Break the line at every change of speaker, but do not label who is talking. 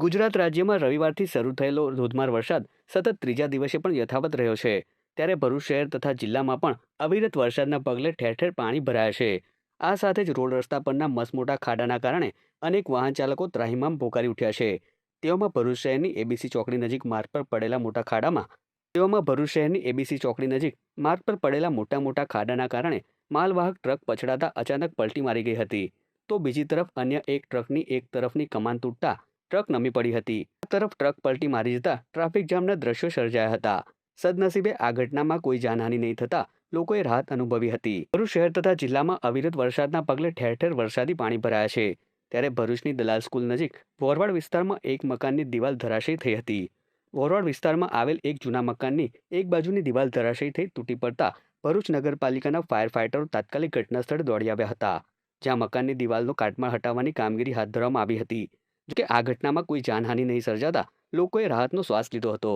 ગુજરાત રાજ્યમાં રવિવારથી શરૂ થયેલો ધોધમાર વરસાદ સતત ત્રીજા દિવસે પણ યથાવત રહ્યો છે. ત્યારે ભરૂચ શહેર તથા જિલ્લામાં પણ અવિરત વરસાદના પગલે ઠેર ઠેર પાણી ભરાયા છે. આ સાથે જ રોડ રસ્તા પરના મસમોટા ખાડાના કારણે અનેક વાહન ચાલકો ત્રાહિમામ પોકારી ઉઠ્યા છે. તેઓમાં ભરૂચ શહેરની એબીસી ચોકડી નજીક માર્ગ પર પડેલા મોટા ખાડામાં તેઓમાં ભરૂચ શહેરની એબીસી ચોકડી નજીક માર્ગ પર પડેલા મોટા મોટા ખાડાના કારણે માલવાહક ટ્રક પછડાતા અચાનક પલટી મારી ગઈ હતી. તો બીજી તરફ અન્ય એક ટ્રકની એક તરફની કમાન તૂટતા ટ્રક નમી પડી હતી. તરફ ટ્રક પલટી મારી જતા ટ્રાફિક જામના દ્રશ્યો સર્જાયા હતા. સદનસીબે આ ઘટનામાં કોઈ જાનહાનિ નહીં થતા લોકોએ રાહત અનુભવી હતી. ભરૂચ શહેર તથા જિલ્લામાં અવિરત વરસાદના પગલે ઠેર ઠેર વરસાદી પાણી ભરાયા છે. ત્યારે ભરૂચની દલાલ સ્કૂલ નજીક વોરવાડ વિસ્તારમાં એક મકાનની દિવાલ ધરાશયી થઈ હતી. વોરવાડ વિસ્તારમાં આવેલ એક જૂના મકાનની એક બાજુની દિવાલ ધરાશયી થઈ તૂટી પડતા ભરૂચ નગરપાલિકાના ફાયર ફાઇટરો તાત્કાલિક ઘટના સ્થળે દોડી આવ્યા હતા, જ્યાં મકાનની દિવાલનો કાટમાળ હટાવવાની કામગીરી હાથ ધરવામાં આવી હતી. જોકે આ ઘટનામાં કોઈ જાનહાનિ નહીં સર્જાતા લોકોએ રાહતનો શ્વાસ લીધો હતો.